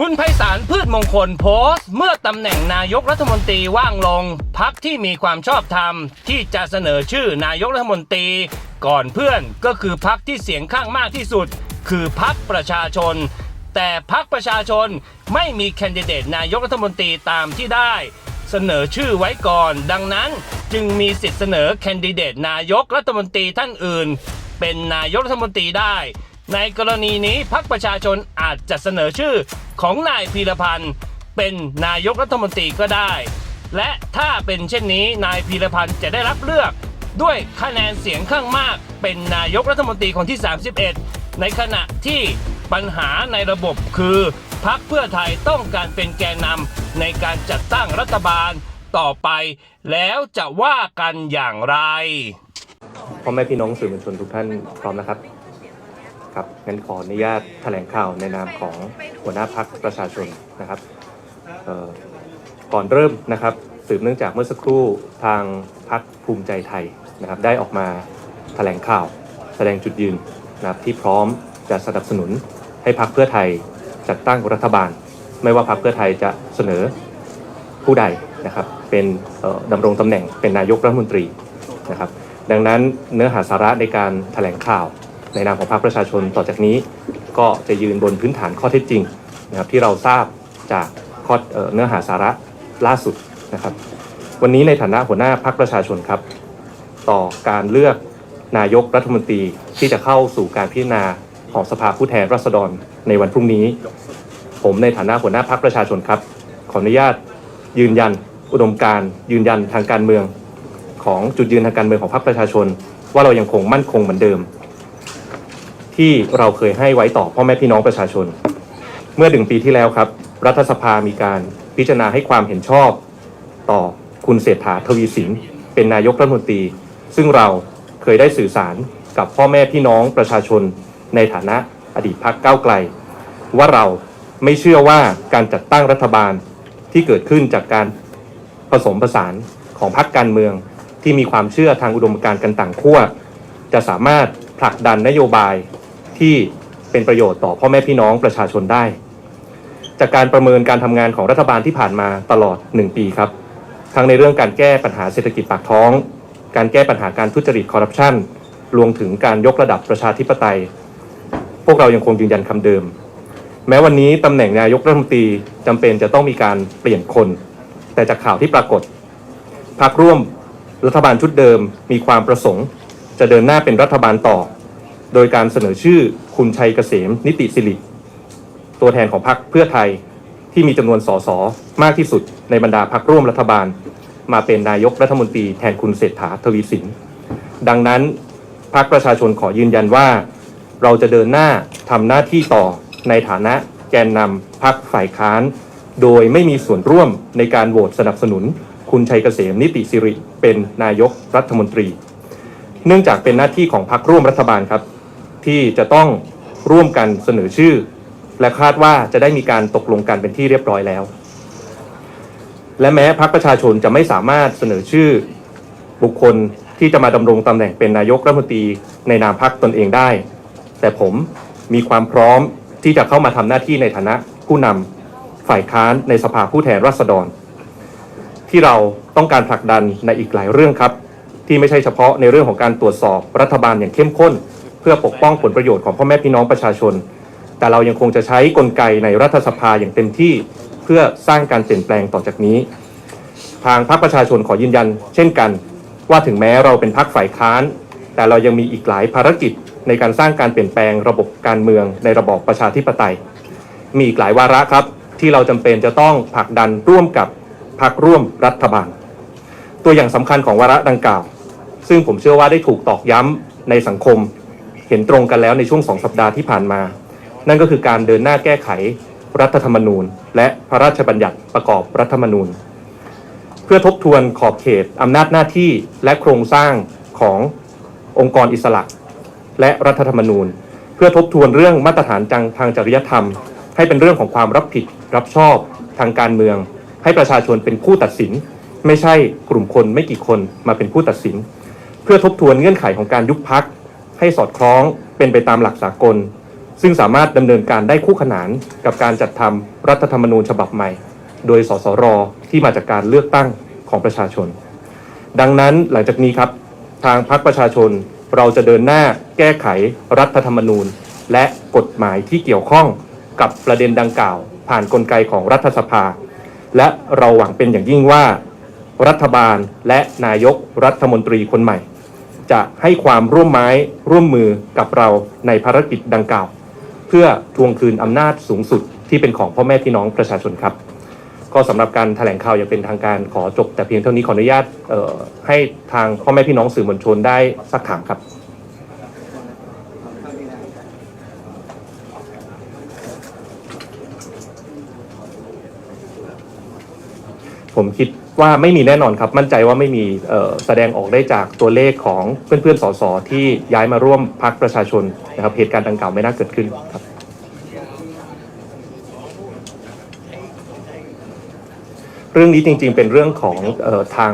คุณไพศาลพืชมงคลโพสต์ เมื่อตำแหน่งนายกรัฐมนตรีว่างลงพักที่มีความชอบธรรม ที่จะเสนอชื่อนายกรัฐมนตรี ก่อนเพื่อนก็คือพักที่เสียงข้างมากที่สุด คือพักประชาชน แต่พักประชาชนไม่มีแคนดิเดตนายกรัฐมนตรีตามที่ได้ เสนอชื่อไว้ก่อน ดังนั้นจึงมีสิทธิ์เสนอแคนดิเดตนายกรัฐมนตรีท่านอื่น เป็นนายกรัฐมนตรีได้ ในกรณีนี้พักประชาชนอาจจะเสนอชื่อของนายพีรพันธ์เป็นนายกรัฐมนตรีก็ได้ และถ้าเป็นเช่นนี้นายพีรพันธ์จะได้รับเลือก ด้วยคะแนนเสียงข้างมากเป็นนายกรัฐมนตรีคนที่ 31 ในขณะที่ปัญหาในระบบคือพักเพื่อไทยต้องการเป็นแกนนำในการจัดตั้งรัฐบาลต่อไป แล้วจะว่ากันอย่างไรพ่อแม่พี่น้องสื่อมวลชนทุกท่านพร้อมนะครับ ครับงั้นขออนุญาตแถลงข่าวในนามของหัวหน้าพักประชาชนนะครับก่อนเริ่มนะครับสืบเนื่องจากเมื่อสักครู่ทางพักภูมิใจไทยนะครับได้ออกมาแถลงข่าว แสดงจุดยืนนะครับที่พร้อมจะสนับสนุนให้พักเพื่อไทยจัดตั้งรัฐบาล ไม่ว่าพักเพื่อไทยจะเสนอผู้ใดนะครับเป็นดำรงตำแหน่งเป็นนายกรัฐมนตรีนะครับดังนั้นเนื้อหาสาระในการแถลงข่าว ในนามของพรรคประชาชนต่อจากนี้ ก็จะยืนบนพื้นฐานข้อเท็จจริงนะครับที่เราทราบจากข้อเนื้อหาสาระล่าสุดนะครับ วันนี้ในฐานะหัวหน้าพรรคประชาชนครับ ต่อการเลือกนายกรัฐมนตรีที่จะเข้าสู่การพิจารณาของสภาผู้แทนราษฎรในวันพรุ่งนี้ ผมในฐานะหัวหน้าพรรคประชาชนครับ ขออนุญาตยืนยันอุดมการยืนยันทางการเมือง ของจุดยืนทางการเมืองของพรรคประชาชน ว่าเรายังคงมั่นคงเหมือนเดิม ที่เราเคยให้ไว้ต่อพ่อแม่พี่น้องประชาชน เมื่อหนึ่งปีที่แล้วครับ รัฐสภามีการพิจารณาให้ความเห็นชอบต่อคุณเศรษฐาทวีสินเป็นนายกรัฐมนตรี ซึ่งเราเคยได้สื่อสารกับพ่อแม่พี่น้องประชาชน ในฐานะอดีตพักก้าวไกล ว่าเราไม่เชื่อว่าการจัดตั้งรัฐบาลที่เกิดขึ้นจากการผสมผสานของพรรคการเมือง ที่มีความเชื่อทางอุดมการณ์กันต่างขั้วจะสามารถผลักดันนโยบาย ที่เป็นประโยชน์ต่อพ่อแม่พี่น้องประชาชนได้ จากการประเมินการทำงานของรัฐบาลที่ผ่านมาตลอด 1 ปีครับ ทั้งในเรื่องการแก้ปัญหาเศรษฐกิจปากท้อง การแก้ปัญหาการทุจริตคอร์รัปชันรวมถึงการยกระดับประชาธิปไตย พวกเรายังคงยืนยันคำเดิม แม้วันนี้ตำแหน่งนายกรัฐมนตรีจำเป็นจะต้องมีการเปลี่ยนคน แต่จากข่าวที่ปรากฏพรรคร่วมรัฐบาลชุดเดิมมีความประสงค์ จะเดินหน้าเป็นรัฐบาลต่อ โดยการเสนอชื่อคุณชัยเกษมนิติสิริตัวแทนของพรรคเพื่อไทยที่มีจำนวนสสมากที่สุดในบรรดาพรรคร่วมรัฐบาล มาเป็นนายกรัฐมนตรีแทนคุณเศรษฐาทวีสิน ดังนั้นพรรคประชาชนขอยืนยันว่า เราจะเดินหน้าทำหน้าที่ต่อในฐานะแกนนำพรรคฝ่ายค้าน โดยไม่มีส่วนร่วมในการโหวตสนับสนุน คุณชัยเกษมนิติสิริเป็นนายกรัฐมนตรี เนื่องจากเป็นหน้าที่ของพรรคร่วมรัฐบาลครับ ที่จะต้องร่วมกันเสนอชื่อ และคาดว่าจะได้มีการตกลงกันเป็นที่เรียบร้อยแล้ว และแม้พรรคประชาชนจะไม่สามารถเสนอชื่อ บุคคลที่จะมาดำรงตำแหน่งเป็นนายกรัฐมนตรีในนามพรรคตนเองได้ แต่ผมมีความพร้อมที่จะเข้ามาทำหน้าที่ในฐานะผู้นำฝ่ายค้านในสภาผู้แทนราษฎร ที่เราต้องการผลักดันในอีกหลายเรื่องครับ ที่ไม่ใช่เฉพาะในเรื่องของการตรวจสอบรัฐบาลอย่างเข้มข้น พื่อปกป้องผลประโยชน์ของพ่อแม่พี่น้องประชาชน แต่เรายังคงจะใช้กลไกในรัฐสภาอย่างเต็มที่เพื่อสร้างการเปลี่ยนแปลงต่อจากนี้ ทางพรรคประชาชนขอยืนยัน เช่นกัน ว่าถึงแม้เราเป็นพรรคฝ่ายค้าน แต่เรายังมีอีกหลายภารกิจในการสร้างการเปลี่ยนแปลงระบบการเมืองในระบอบประชาธิปไตย มีอีกหลายวาระครับ ที่เราจำเป็นจะต้องผลักดันร่วมกับพรรคร่วมรัฐบาล ตัวอย่างสำคัญของวาระดังกล่าว ซึ่งผมเชื่อว่าได้ถูกตอกย้ำในสังคม เห็นตรงกันแล้วในช่วงสองสัปดาห์ที่ผ่านมา นั่นก็คือการเดินหน้าแก้ไขรัฐธรรมนูญ และพระราชบัญญัติประกอบรัฐธรรมนูญ เพื่อทบทวนขอบเขตอำนาจหน้าที่และโครงสร้างขององค์กรอิสระ และรัฐธรรมนูญ เพื่อทบทวนเรื่องมาตรฐานจังทางจริยธรรม ให้เป็นเรื่องของความรับผิดรับชอบทางการเมือง ให้ประชาชนเป็นผู้ตัดสิน ไม่ใช่กลุ่มคนไม่กี่คนมาเป็นผู้ตัดสิน เพื่อทบทวนเงื่อนไขของการยุบพัก ให้สอดคล้องเป็นไปตามหลักสากล ซึ่งสามารถดำเนินการได้คู่ขนานกับการจัดทำรัฐธรรมนูญฉบับใหม่ โดยสสรที่มาจากการเลือกตั้งของประชาชน ดังนั้นหลังจากนี้ครับ ทางพรรคประชาชนเราจะเดินหน้าแก้ไขรัฐธรรมนูญ และกฎหมายที่เกี่ยวข้องกับประเด็นดังกล่าว ผ่านกลไกของรัฐสภา และเราหวังเป็นอย่างยิ่งว่า รัฐบาลและนายกรัฐมนตรีคนใหม่ จะให้ความร่วมไม้ร่วมมือกับเราในภารกิจดังกล่าว เพื่อทวงคืนอำนาจสูงสุดที่เป็นของพ่อแม่พี่น้องประชาชนครับ ก็สำหรับการแถลงข่าวอย่างเป็นทางการขอจบ แต่เพียงเท่านี้ขออนุญาตให้ทางพ่อแม่พี่น้องสื่อมวลชนได้สักถามครับ ผมคิดว่าไม่มีแน่นอนครับ มั่นใจว่าไม่มีแสดงออกได้จากตัวเลขของเพื่อนๆสสที่ย้ายมาร่วมพักประชาชนนะครับเหตุการณ์ดังกล่าวไม่น่าเกิดขึ้นครับเรื่องนี้จริงๆ เป็นเรื่องของออทาง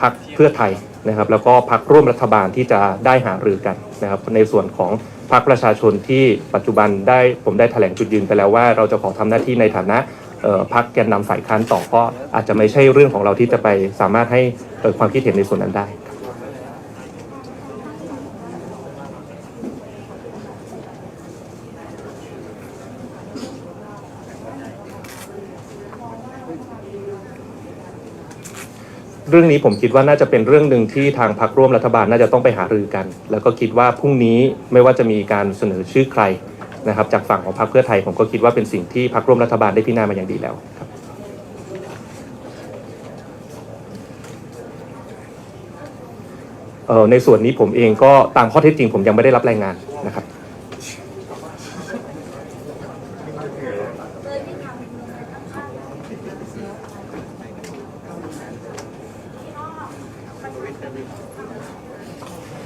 พรรคเพื่อไทยนะครับ แล้วก็พรรคร่วมรัฐบาลที่จะได้หารือกันนะครับ ในส่วนของพรรคประชาชนที่ปัจจุบันได้ผมได้แถลงจุดยืนไปแล้วว่าเราจะขอทำหน้าที่ในฐานะ พรรคแกนนำฝ่ายค้านต่อก็อาจจะไม่ใช่เรื่องของเราที่จะไปสามารถให้เอ่อความคิดเห็นในส่วนนั้นได้เรื่องนี้ผมคิดว่าน่าจะเป็นเรื่องหนึ่งที่ทางพรรคร่วมรัฐบาลน่าจะต้องไปหารือกัน แล้วก็คิดว่าพรุ่งนี้ไม่ว่าจะมีการเสนอชื่อใคร นะครับจากฝั่งของพรรคเพื่อไทยผมก็คิดว่าเป็นสิ่งที่พรรคร่วมรัฐบาลได้พิจารณามาอย่างดีแล้วครับเอ่อในส่วนนี้ผมเองก็ตามข้อเท็จจริงผมยังไม่ได้รับรายงานนะครับ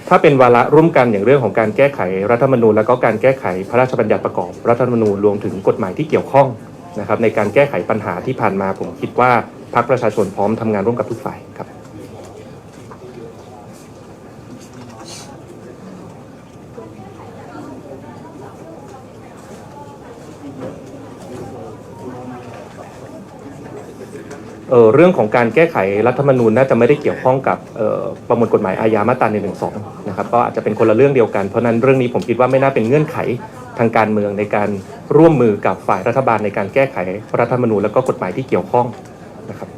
ถ้าเป็นวาระร่วมกันอย่างเรื่องของการแก้ไขรัฐธรรมนูญแล้วก็การแก้ไขพระราชบัญญัติประกอบรัฐธรรมนูญรวมถึงกฎหมายที่เกี่ยวข้องนะครับในการแก้ไขปัญหาที่ผ่านมาผมคิดว่าพรรคประชาชนพร้อมทำงานร่วมกับทุกฝ่ายครับ เอ่อเรื่องของการแก้ไขรัฐธรรมนูญน่าจะไม่ได้เกี่ยวข้องกับเอ่อประมวลกฎหมายอาญามาตรา1นึนะครับก็อาจจะเป็นคนละเรื่องเดียวกัน เพราะนั้นเรื่องนี้ผมคิดว่าไม่น่าเป็นเงื่อนไขทางการเมืองในการร่วมมือกับฝ่ายรัฐบาลในการแก้ไขรัฐธรรมนูญและก็กฎหมายที่เกี่ยวข้องนะครับ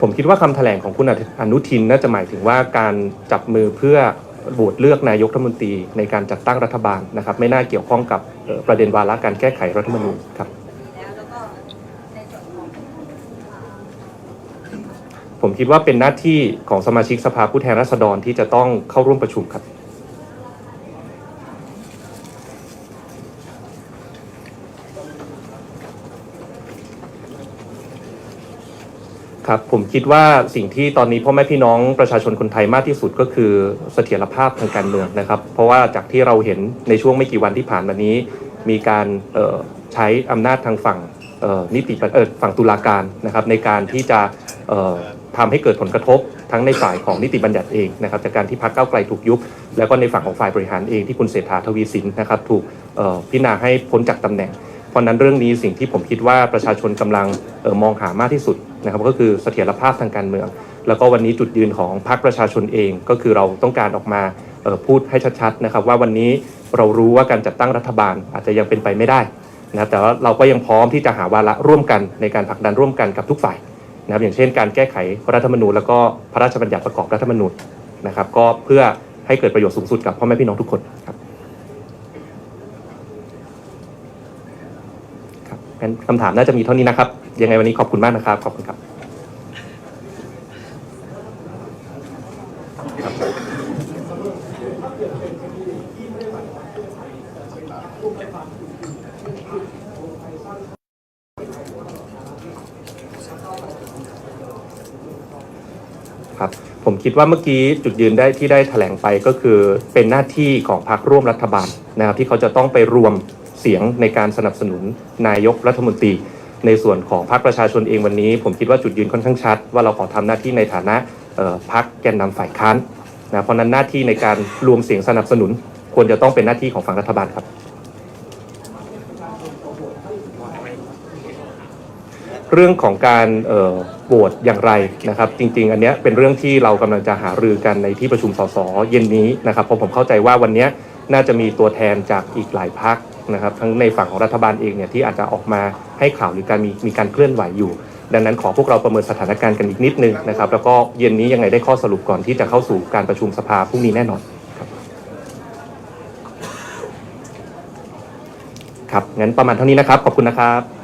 ผมคิดว่าคำแถลงของคุณอนุทินน่าจะหมายถึงว่าการจับมือเพื่อโหวตเลือกนายกรัฐมนตรีในการจัดตั้งรัฐบาลนะครับ ไม่น่าเกี่ยวข้องกับประเด็นวาระการแก้ไขรัฐธรรมนูญครับผมคิดว่าเป็นหน้าที่ของสมาชิกสภาผู้แทนราษฎรที่จะต้องเข้าร่วมประชุมครับ ครับผมคิดว่าสิ่งที่ตอนนี้พ่อแม่พี่น้องประชาชนคนไทยมากที่สุดก็คือเสถียรภาพทางการเมืองนะครับ เพราะว่าจากที่เราเห็นในช่วงไม่กี่วันที่ผ่านมานี้ มีการใช้อำนาจทางฝั่งนิติบัญเออฝั่งตุลาการนะครับ ในการที่จะเอ่อทำให้เกิดผลกระทบทั้งในฝ่ายของนิติบัญญัติเองนะครับจากการที่พรรคก้าไกลถูกยุบ แล้วก็ในฝั่งของฝ่ายบริหารเองที่คุณเศรษฐาทวีสินนะครับถูกพิจารณาให้พ้นจากตำแหน่ง เพราะนั้นเรื่องนี้สิ่งที่ผมคิดว่าประชาชนกำลังออมองหามากที่สุด นะครับก็คือเสถียรภาพทางการเมือง แล้วก็วันนี้จุดยืนของพรรคประชาชนเอง ก็คือเราต้องการออกมาพูดให้ชัดๆนะครับว่าวันนี้เรารู้ว่าการจัดตั้งรัฐบาลอาจจะยังเป็นไปไม่ได้นะครับแต่ว่าเราก็ยังพร้อมที่จะหาวาระร่วมกันในการผลักดันร่วมกันกับทุกฝ่ายนะครับอย่างเช่น การแก้ไขรัฐธรรมนูญแล้วก็พระราชบัญญัติประกอบรัฐธรรมนูญนะครับก็เพื่อให้เกิดประโยชน์สูงสุดกับพ่อแม่พี่น้องทุกคนครับ ครับ งั้นคำถามน่าจะมีเท่านี้นะครับ ยังไงวันนี้ขอบคุณมากนะครับ ขอบคุณครับ ครับผมคิดว่าเมื่อกี้จุดยืนได้ที่ได้แถลงไปก็คือเป็นหน้าที่ของพรรคร่วมรัฐบาลนะครับที่เขาจะต้องไปรวม เสียงในการสนับสนุนนายกรัฐมนตรี ในส่วนของพรรคประชาชนเองวันนี้ ผมคิดว่าจุดยืนค่อนข้างชัด ว่าเราขอทำหน้าที่ในฐานะพรรคแกนนำฝ่ายค้านนะเพราะนั้นหน้าที่ในการรวมเสียงสนับสนุน ควรจะต้องเป็นหน้าที่ของฝั่งรัฐบาลครับเรื่องของการโหวตอย่างไรนะครับ จริง ๆ อันนี้เป็นเรื่องที่เรากำลังจะหารือกันในที่ประชุมสสเย็นนี้นะครับเพราะผมเข้าใจว่าวันนี้น่าจะมีตัวแทนจากอีกหลายพัก นะครับทั้งในฝั่งของรัฐบาลเองเนี่ยที่อาจจะออกมาให้ข่าวหรือการมีมีการเคลื่อนไหวอยู่ ดังนั้นขอพวกเราประเมินสถานการณ์กันอีกนิดนึงนะครับแล้วก็เย็นนี้ยังไงได้ข้อสรุปก่อนที่จะเข้าสู่การประชุมสภาพรุ่งนี้แน่นอนครับครับงั้นประมาณเท่านี้นะครับขอบคุณนะครับ